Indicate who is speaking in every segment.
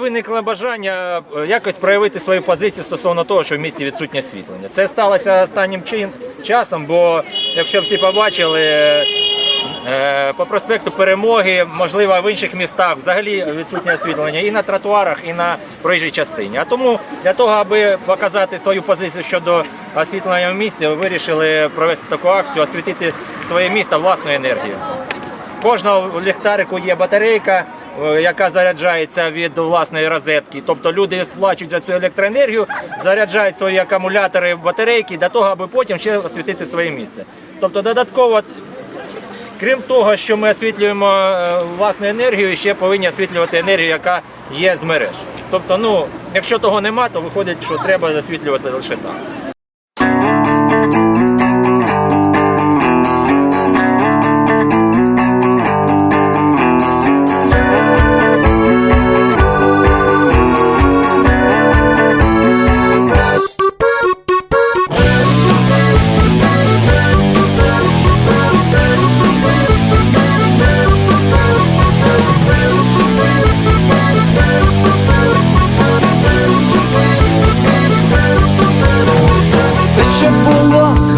Speaker 1: виникло бажання е, якось проявити свою позицію стосовно того, що в місті відсутнє освітлення. Це сталося останнім чин- часом, бо якщо всі побачили. е, По проспекту Перемоги, можливо, в інших містах взагалі відсутнє освітлення і на тротуарах, і на проїжджій частині. А тому для того, аби показати свою позицію щодо освітлення в місті, вирішили провести таку акцію, освітити своє місто власною енергією. Кожного ліхтарику є батарейка, яка заряджається від власної розетки. Тобто люди сплачують за цю електроенергію, заряджають свої акумулятори батарейки для того, аби потім ще освітити своє місце. Тобто додатково, крім того, що ми освітлюємо е, власну енергію, ще повинні освітлювати енергію, яка є з мереж. Тобто, ну, якщо того нема, то виходить, що треба освітлювати лише так.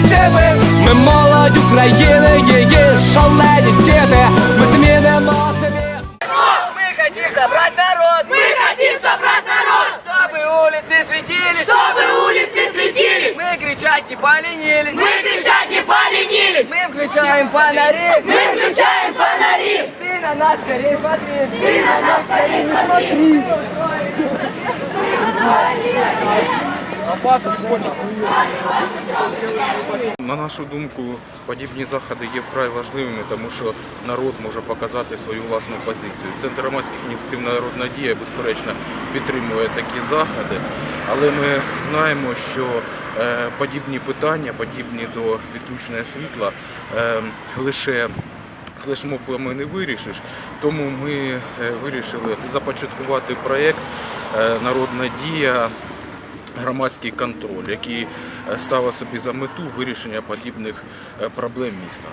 Speaker 2: стереотипи Ми молодь України, її шалені діти Ми змінимо світ
Speaker 3: Мы хотим собрать народ!
Speaker 4: Мы хотим собрать народ,
Speaker 3: Чтобы улицы светились!
Speaker 4: чтобы улицы светились.
Speaker 3: Мы кричать не поленились!
Speaker 4: Мы кричать не поленились.
Speaker 3: Мы включаем фонари!
Speaker 4: Мы включаем фонари.
Speaker 3: Ты на нас скорее смотри!
Speaker 4: Ты на нас скорее смотри.
Speaker 5: На нашу думку, подібні заходи є вкрай важливими, тому що народ може показати свою власну позицію. Центр громадських ініціатив Народна дія, безперечно, підтримує такі заходи, але ми знаємо, що е, подібні питання, подібні до відключення світла, е, лише флешмобами не вирішиш. Тому ми е, вирішили започаткувати проєкт Народна дія громадський контроль, який е, ставив собі за мету вирішення подібних е, проблем міста.